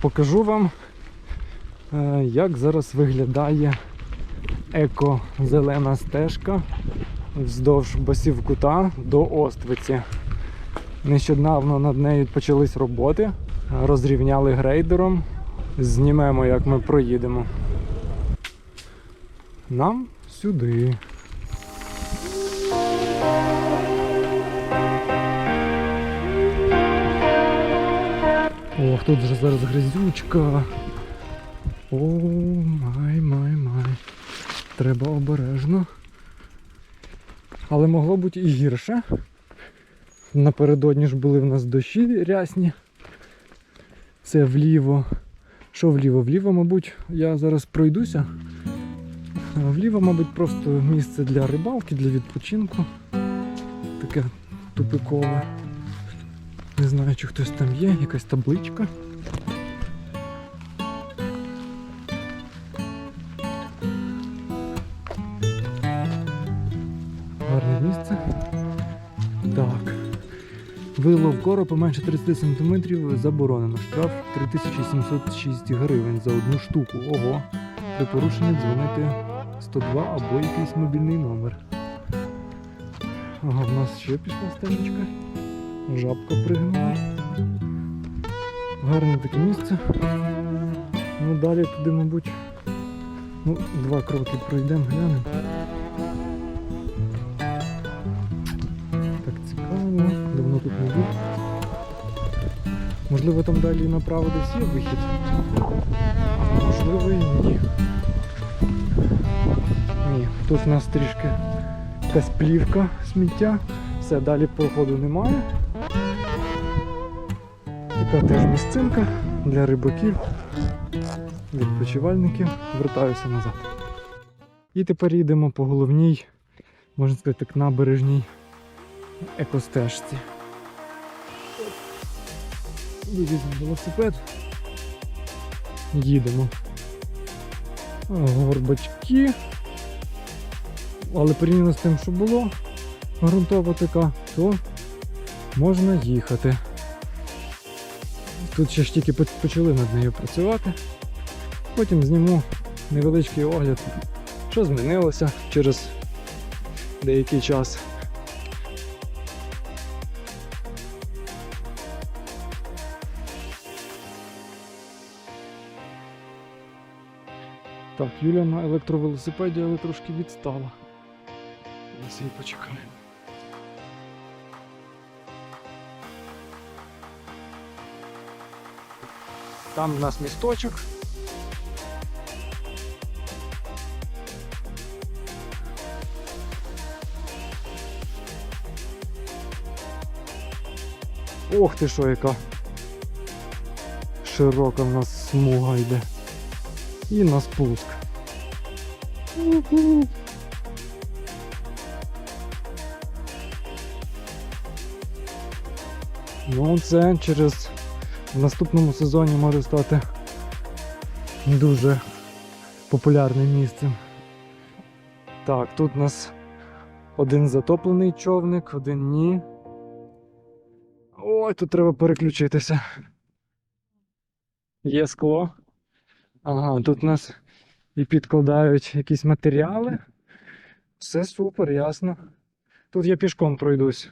Покажу вам, е, як зараз виглядає еко-зелена стежка вздовж басів кута до Оствиці. Нещодавно над нею почались роботи, розрівняли грейдером. Знімемо, як ми проїдемо. Нам сюди. Ох, тут же зараз грязючка. О, май, май, май. Треба обережно. Але могло бути і гірше. Напередодні ж були в нас дощі рясні. Це вліво. Що вліво? Вліво, мабуть, я зараз пройдуся. Вліво, мабуть, просто місце для рибалки, для відпочинку. Таке тупикове. Не знаю, чи хтось там є, якась табличка. Гарне місце. Так. Вилов коропа менше 30 см заборонено. Штраф 3706 гривень за одну штуку. Ого. При порушенні дзвонити 102 або якийсь мобільний номер. Ага, в нас ще пішла стежечка. Жабка пригнула. Гарне таке місце. Ну далі туди, мабуть. Ну, два кроки пройдемо, глянемо. Так цікаво, давно тут не був. Можливо там далі направо десь є вихід. Можливо і ні. Ні, тут в нас трішки якась плівка сміття. Все, далі проходу немає. Така теж місцинка для рибаків, відпочивальників. Вертаюся назад. І тепер їдемо по головній, можна сказати, так, набережній екостежці. Вивіземо велосипед. Їдемо. Горбачки. Але порівняно з тим, що було, ґрунтова така, то можна їхати. Тут ще ж тільки почали над нею працювати. Потім зніму невеличкий огляд, що змінилося через деякий час. Так, Юля на електровелосипеді, але трошки відстала. Зараз її почекаємо. Там в нас місточок. Ох ти що, яка широка в нас смуга йде. І на спуск. Ну, це через в наступному сезоні може стати дуже популярним місцем. Так, тут у нас один затоплений човник, один ні. Ой, тут треба переключитися. Є скло. Ага, тут у нас і підкладають якісь матеріали. Все супер, ясно. Тут я пішком пройдусь.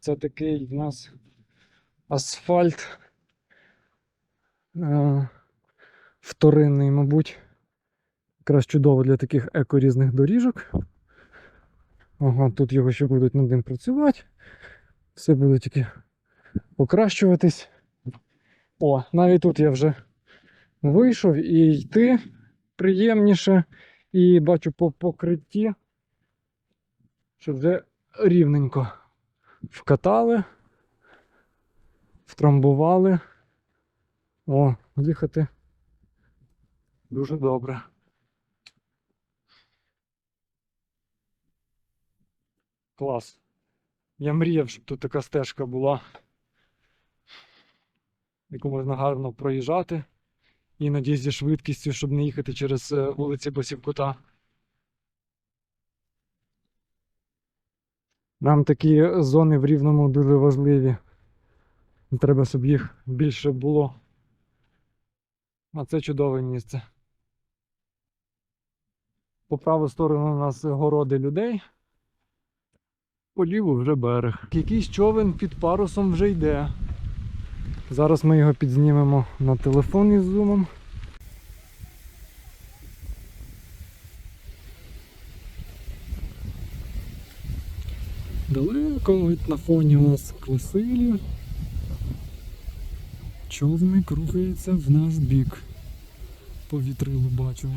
Це такий в нас асфальт е, вторинний, мабуть. Якраз чудово для таких еко-різних доріжок. Ага, тут його ще будуть над ним працювати. Все буде тільки покращуватись. О, навіть тут я вже вийшов і йти приємніше. І бачу по покритті, що вже рівненько вкатали, втрамбували. О, їхати дуже добре. Клас. Я мріяв, щоб тут така стежка була, яку можна гарно проїжджати. Іноді зі швидкістю, щоб не їхати через е, вулиці Басівкута. Нам такі зони в Рівному дуже важливі. Треба, щоб їх більше було. А це чудове місце. По праву сторону у нас городи людей. По ліву вже берег. Якийсь човен під парусом вже йде. Зараз ми його підзнімемо на телефон із зумом. Далеко на фоні у нас класилів. Човник рухається в наш бік. По вітрилу бачимо.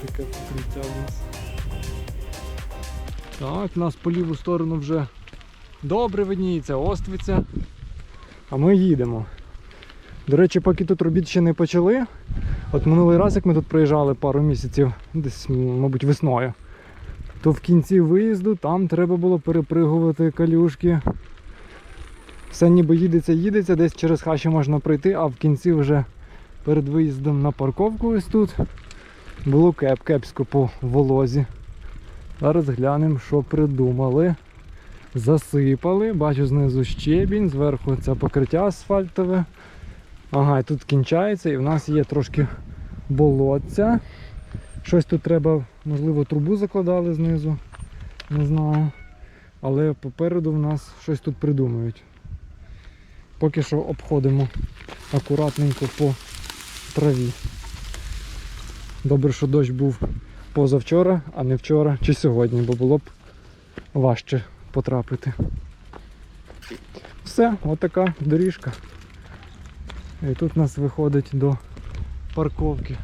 Таке покриття у нас. Так, нас по ліву сторону вже добре видніється Оствиця. А ми їдемо. До речі, поки тут робіт ще не почали. От минулий раз, як ми тут приїжджали пару місяців, десь, мабуть, весною, то в кінці виїзду там треба було перепригувати калюшки. Все ніби їдеться, їдеться, десь через хащі можна пройти, а в кінці вже перед виїздом на парковку ось тут було кеп, кепсько по волозі. Зараз глянемо, що придумали. Засипали, бачу знизу щебінь, зверху це покриття асфальтове. Ага, і тут кінчається, і в нас є трошки болотця. Щось тут треба, можливо, трубу закладали знизу. Не знаю. Але попереду в нас щось тут придумають. Поки що обходимо акуратненько по траві. Добре, що дощ був позавчора, а не вчора чи сьогодні, бо було б важче потрапити. Все, отака доріжка. І тут нас виходить до парковки.